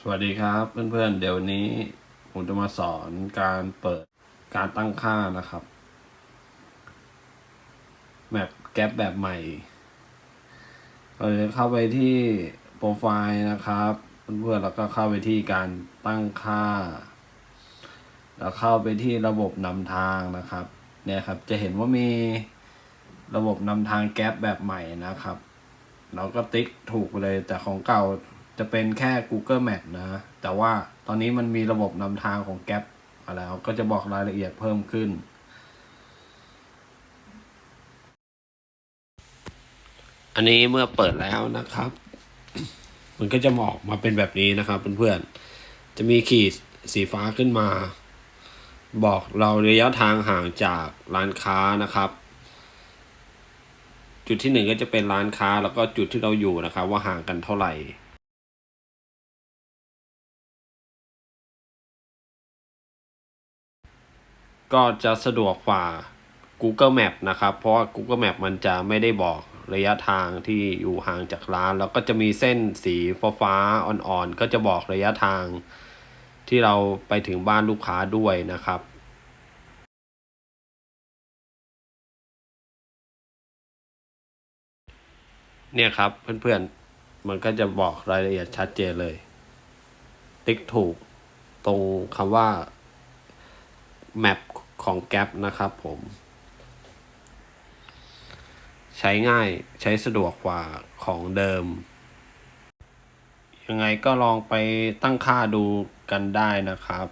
สวัสดีครับเพื่อนๆ เดี๋ยวนี้ผมจะมาสอนการเปิดการตั้งค่านะครับแบบแก๊ปแบบใหม่เราจะเข้าไปที่โปรไฟล์นะครับเพื่อนๆแล้วก็เข้าไปที่การตั้งค่า แล้วเข้าไปที่ระบบนำทางนะครับเนี่ยครับจะเห็นว่ามีระบบนำทางแก๊ปแบบใหม่นะครับ เราก็ติ๊กถูกไปเลยแต่ของเก่า จะเป็นแค่ Google Map นะ แต่ว่าตอนนี้มันมีระบบนำทางของแก๊ปมาแล้ว ก็จะบอกรายละเอียดเพิ่มขึ้น อันนี้เมื่อเปิดแล้วนะครับ มันก็จะออกมาเป็นแบบนี้นะครับเพื่อนๆ จะมีขีดสีฟ้าขึ้นมา บอกเราระยะทางห่างจากร้านค้านะครับจุดที่หนึ่งก็จะเป็นร้านค้าแล้วก็จุดที่เราอยู่นะครับ ว่าห่างกันเท่าไหร่ ก็จะสะดวกกว่า Google Map นะครับ เพราะว่า Google Map มันจะไม่ได้บอกระยะทางที่อยู่ห่างจากร้าน แล้วก็จะมีเส้นสีฟ้าๆอ่อนๆ ก็จะบอกระยะทางที่เราไปถึงบ้านลูกค้าด้วยนะครับเนี่ยครับเพื่อนๆ มันก็จะบอกรายละเอียดชัดเจนเลย ติ๊กถูกตรงคำว่า Map ของแก๊ปนะครับผม ใช้ง่ายใช้สะดวกกว่าของเดิม ยังไงก็ลองไปตั้งค่าดูกันได้นะครับ